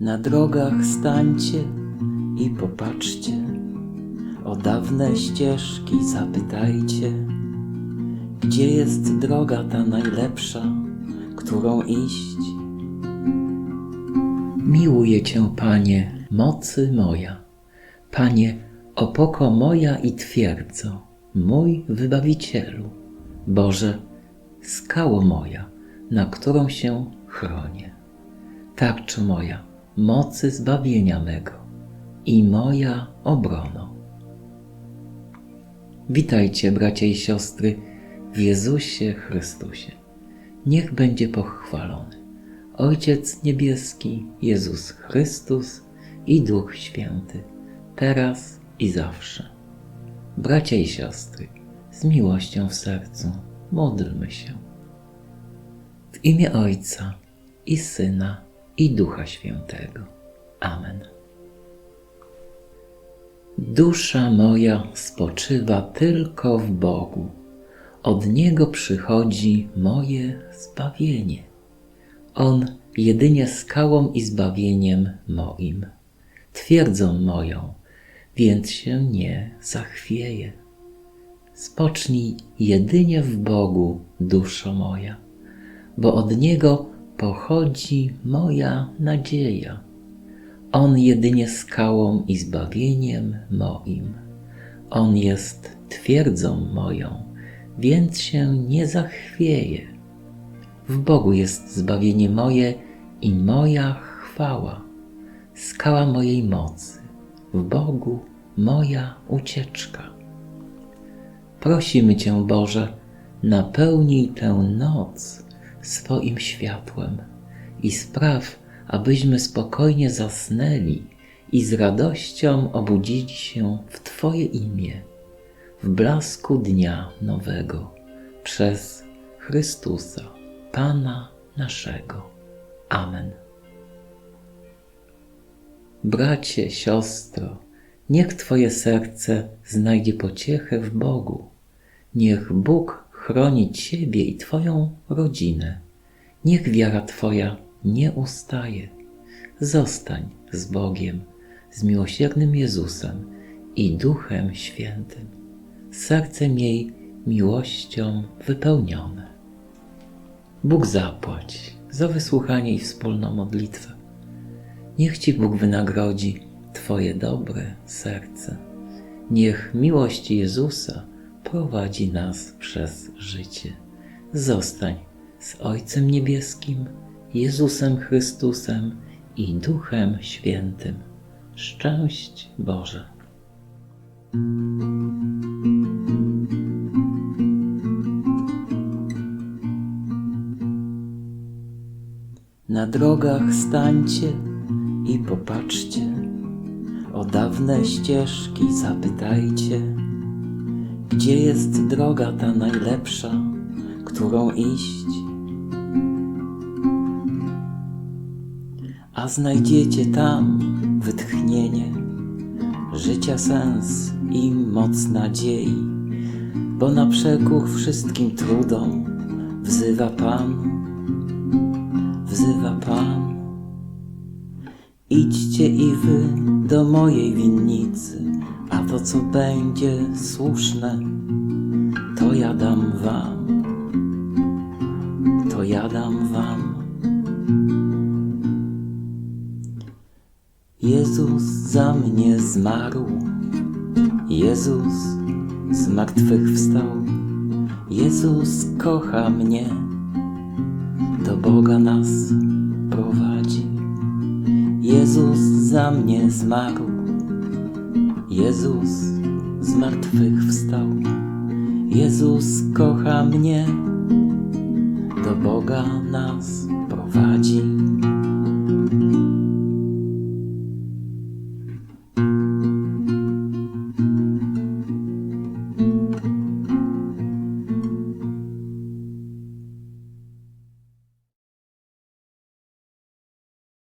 Na drogach stańcie i popatrzcie, o dawne ścieżki zapytajcie, gdzie jest droga ta najlepsza, którą iść. Miłuję Cię, Panie, mocy moja, Panie, opoko moja i twierdzo, mój wybawicielu, Boże, skało moja, na którą się chronię. Tarczo moja, mocy zbawienia mego i moja obrono. Witajcie, bracia i siostry, w Jezusie Chrystusie. Niech będzie pochwalony Ojciec Niebieski, Jezus Chrystus i Duch Święty, teraz i zawsze. Bracia i siostry, z miłością w sercu módlmy się. W imię Ojca i Syna i Ducha Świętego. Amen. Dusza moja spoczywa tylko w Bogu. Od Niego przychodzi moje zbawienie. On jedynie skałą i zbawieniem moim, twierdzą moją, więc się nie zachwieje. Spocznij jedynie w Bogu, duszo moja, bo od Niego pochodzi moja nadzieja. On jedynie skałą i zbawieniem moim. On jest twierdzą moją, więc się nie zachwieje. W Bogu jest zbawienie moje i moja chwała, skała mojej mocy, w Bogu moja ucieczka. Prosimy Cię, Boże, napełnij tę noc swoim światłem i spraw, abyśmy spokojnie zasnęli i z radością obudzili się w Twoje imię, w blasku dnia nowego, przez Chrystusa, Pana naszego. Amen. Bracie, siostro, niech Twoje serce znajdzie pociechę w Bogu. Niech Bóg chroni Ciebie i Twoją rodzinę. Niech wiara Twoja nie ustaje. Zostań z Bogiem, z miłosiernym Jezusem i Duchem Świętym. Serce miej miłością wypełnione. Bóg zapłać za wysłuchanie i wspólną modlitwę. Niech Ci Bóg wynagrodzi Twoje dobre serce. Niech miłość Jezusa prowadzi nas przez życie. Zostań z Ojcem Niebieskim, Jezusem Chrystusem i Duchem Świętym. Szczęść Boże. Na drogach stańcie i popatrzcie, o dawne ścieżki zapytajcie, gdzie jest droga ta najlepsza, którą iść. A znajdziecie tam wytchnienie, życia sens i moc nadziei, bo na przekór wszystkim trudom wzywa Pan, wzywa Pan. Idźcie i wy do mojej winnicy, to co będzie słuszne, to ja dam wam, to ja dam wam. Jezus za mnie zmarł, Jezus z martwych wstał, Jezus kocha mnie, do Boga nas prowadzi. Jezus za mnie zmarł, Jezus z martwych wstał, Jezus kocha mnie, do Boga nas.